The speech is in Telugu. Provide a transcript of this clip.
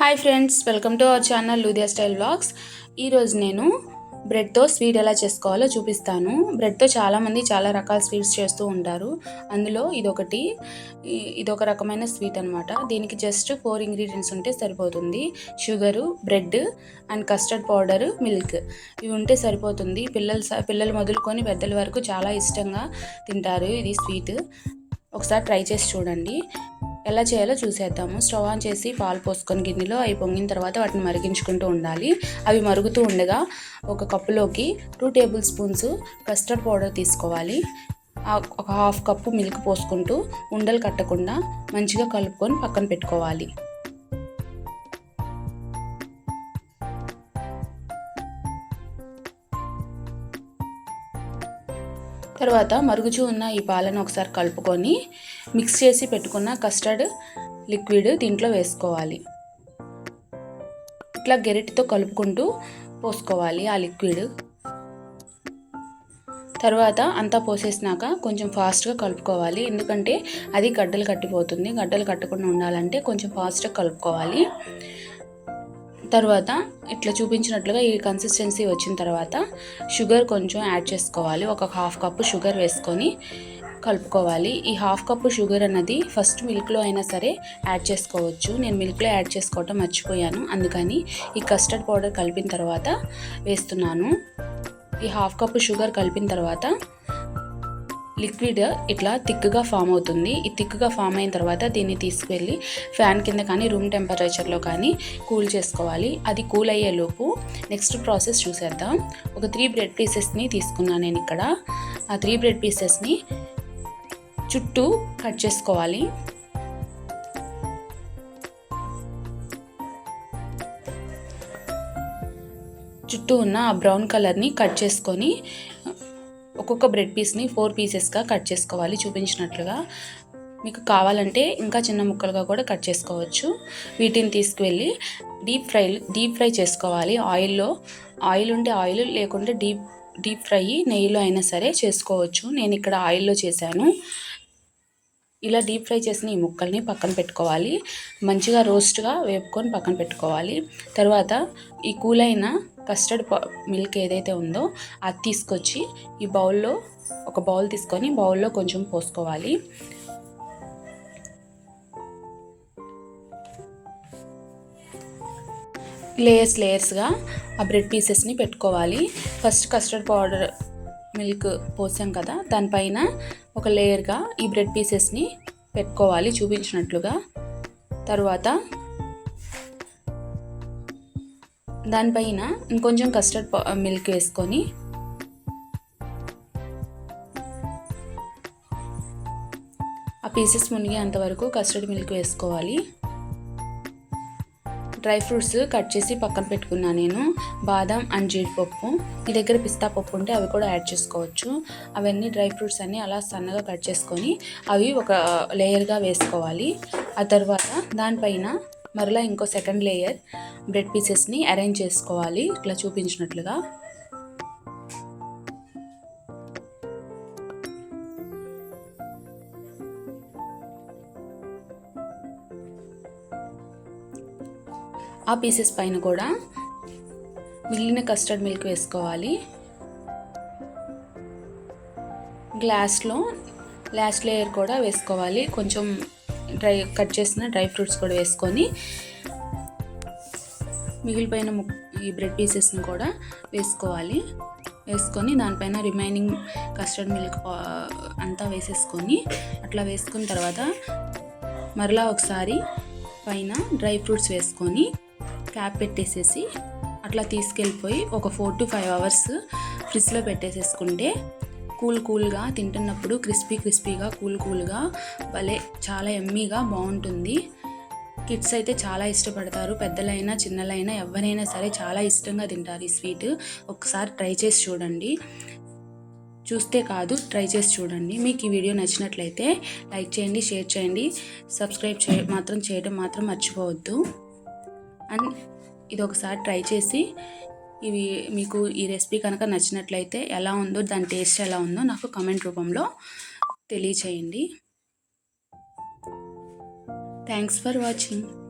Hi friends welcome to our channel లూదియా style blogs ఈరోజు నేను బ్రెడ్తో స్వీట్ ఎలా చేసుకోవాలో చూపిస్తాను. బ్రెడ్తో చాలామంది చాలా రకాల స్వీట్స్ చేస్తూ ఉంటారు. అందులో ఇదొకటి ఇదొక రకమైన స్వీట్ అనమాట దీనికి జస్ట్ ఫోర్ ఇంగ్రీడియంట్స్ ఉంటే సరిపోతుంది. Sugar bread and custard powder milk ఇవి ఉంటే సరిపోతుంది. పిల్లలు స- పిల్లలు మొదలుకొని పెద్దల వరకు చాలా ఇష్టంగా తింటారు ఇది స్వీట్ ఒకసారి ట్రై చేసి చూడండి. ఎలా చేయాలో చూసేద్దాము. స్టవ్ ఆన్ చేసి పాలు పోసుకొని గిన్నెలో అవి పొంగిన తర్వాత వాటిని మరిగించుకుంటూ ఉండాలి. అవి మరుగుతూ ఉండగా ఒక కప్పులోకి two table spoons custard powder తీసుకోవాలి. ఒక హాఫ్ కప్పు మిల్క్ పోసుకుంటూ ఉండలు కట్టకుండా మంచిగా కలుపుకొని పక్కన పెట్టుకోవాలి. తర్వాత మరుగుచూ ఉన్న ఈ పాలను ఒకసారి కలుపుకొని మిక్స్ చేసి పెట్టుకున్న కస్టర్డ్ లిక్విడ్ దీంట్లో వేసుకోవాలి. ఇట్లా గెరిటితో కలుపుకుంటూ పోసుకోవాలి ఆ లిక్విడ్ తర్వాత అంతా పోసేసినాక కొంచెం ఫాస్ట్గా కలుపుకోవాలి. ఎందుకంటే అది గడ్డలు కట్టిపోతుంది. గడ్డలు కట్టకుండా ఉండాలంటే కొంచెం ఫాస్ట్గా కలుపుకోవాలి. తర్వాత ఇట్లా చూపించినట్లుగా ఈ కన్సిస్టెన్సీ వచ్చిన తర్వాత షుగర్ కొంచెం యాడ్ చేసుకోవాలి. ఒక హాఫ్ కప్పు షుగర్ వేసుకొని కలుపుకోవాలి. ఈ హాఫ్ కప్పు షుగర్ అన్నది ఫస్ట్ మిల్క్లో అయినా సరే యాడ్ చేసుకోవచ్చు. నేను మిల్క్లో యాడ్ చేసుకోవటం మర్చిపోయాను. అందుకని ఈ కస్టర్డ్ పౌడర్ కలిపిన తర్వాత వేస్తున్నాను. ఈ హాఫ్ కప్పు షుగర్ కలిపిన తర్వాత లిక్విడ్ ఇట్లా థిక్గా ఫామ్ అవుతుంది. ఈ థిక్గా ఫామ్ అయిన తర్వాత దీన్ని తీసుకువెళ్ళి ఫ్యాన్ కింద కానీ రూమ్ టెంపరేచర్లో కానీ కూల్ చేసుకోవాలి. అది కూల్ అయ్యేలోపు నెక్స్ట్ ప్రాసెస్ చూసేద్దాం. ఒక త్రీ బ్రెడ్ పీసెస్ని తీసుకున్నాను నేను ఇక్కడ. ఆ త్రీ బ్రెడ్ పీసెస్ని చుట్టూ కట్ చేసుకోవాలి. చుట్టూ ఉన్న ఆ బ్రౌన్ కలర్ని కట్ చేసుకొని ఒక్కొక్క బ్రెడ్ పీస్ని ఫోర్ పీసెస్గా కట్ చేసుకోవాలి చూపించినట్లుగా. మీకు కావాలంటే ఇంకా చిన్న ముక్కలుగా కూడా కట్ చేసుకోవచ్చు. వీటిని తీసుకువెళ్ళి డీప్ ఫ్రై డీప్ ఫ్రై చేసుకోవాలి. ఆయిల్లో ఆయిల్ ఉంటే ఆయిల్ లేకుంటే డీప్ డీప్ ఫ్రై నెయ్యిలో అయినా సరే చేసుకోవచ్చు. నేను ఇక్కడ ఆయిల్లో చేశాను. ఇలా డీప్ ఫ్రై చేసిన ఈ ముక్కల్ని పక్కన పెట్టుకోవాలి. మంచిగా రోస్ట్గా వేపుకొని పక్కన పెట్టుకోవాలి. తర్వాత ఈ కూలైన కస్టర్డ్ మిల్క్ ఏదైతే ఉందో అది తీసుకొచ్చి ఈ బౌల్లో ఒక బౌల్ తీసుకొని బౌల్లో కొంచెం పోసుకోవాలి. లేయర్స్ లేయర్స్గా ఆ బ్రెడ్ పీసెస్ని పెట్టుకోవాలి. ఫస్ట్ కస్టర్డ్ పౌడర్ మిల్క్ పోసాం కదా దానిపైన ఒక లేయర్గా ఈ బ్రెడ్ పీసెస్ని పెట్టుకోవాలి చూపించినట్లుగా. తర్వాత దానిపైన ఇంకొంచెం కస్టర్డ్ మిల్క్ వేసుకొని ఆ పీసెస్ మునిగేంత వరకు కస్టర్డ్ మిల్క్ వేసుకోవాలి. డ్రై ఫ్రూట్స్ కట్ చేసి పక్కన పెట్టుకున్నాను నేను. బాదం అండ్ జీడిపప్పు మీ దగ్గర పిస్తా పప్పు ఉంటే అవి కూడా యాడ్ చేసుకోవచ్చు. అవన్నీ డ్రై ఫ్రూట్స్ అన్నీ అలా సన్నగా కట్ చేసుకొని అవి ఒక లేయర్గా వేసుకోవాలి. ఆ తర్వాత దానిపైన మరలా ఇంకో సెకండ్ లేయర్ బ్రెడ్ పీసెస్ని అరేంజ్ చేసుకోవాలి. ఇట్లా చూపించినట్లుగా. ఆ పీసెస్ పైన కూడా మిగిలిన కస్టర్డ్ మిల్క్ వేసుకోవాలి. గ్లాస్లో లాస్ట్ లేయర్ కూడా వేసుకోవాలి. కొంచెం డ్రై కట్ చేసిన డ్రై ఫ్రూట్స్ కూడా వేసుకొని మిగిలిపోయిన ము ఈ బ్రెడ్ పీసెస్ని కూడా వేసుకోవాలి. వేసుకొని దానిపైన రిమైనింగ్ కస్టర్డ్ మిల్క్ అంతా వేసేసుకొని అట్లా వేసుకున్న తర్వాత మరలా ఒకసారి పైన డ్రై ఫ్రూట్స్ వేసుకొని క్యాప్ పెట్టేసేసి అట్లా తీసుకెళ్ళిపోయి ఒక ఫోర్ టు ఫైవ్ అవర్స్ ఫ్రిడ్జ్లో పెట్టేసేసుకుంటే కూల్ కూల్గా తింటున్నప్పుడు క్రిస్పీ క్రిస్పీగా కూల్ కూల్గా భలే చాలా ఎమ్మీగా బాగుంటుంది. కిడ్స్ అయితే చాలా ఇష్టపడతారు. పెద్దలైనా చిన్నలైనా ఎవరైనా సరే చాలా ఇష్టంగా తింటారు ఈ స్వీట్. ఒకసారి ట్రై చేసి చూడండి. చూస్తే కాదు ట్రై చేసి చూడండి. మీకు ఈ వీడియో నచ్చినట్లయితే లైక్ చేయండి షేర్ చేయండి. సబ్స్క్రైబ్ చే మాత్రం చేయడం మాత్రం మర్చిపోవద్దు. అండ్ ఇది ఒకసారి ట్రై చేసి ఇవి మీకు ఈ రెసిపీ కనుక నచ్చినట్లయితే ఎలా ఉందో దాని టేస్ట్ ఎలా ఉందో నాకు కమెంట్ రూపంలో తెలియచేయండి. Thanks for watching.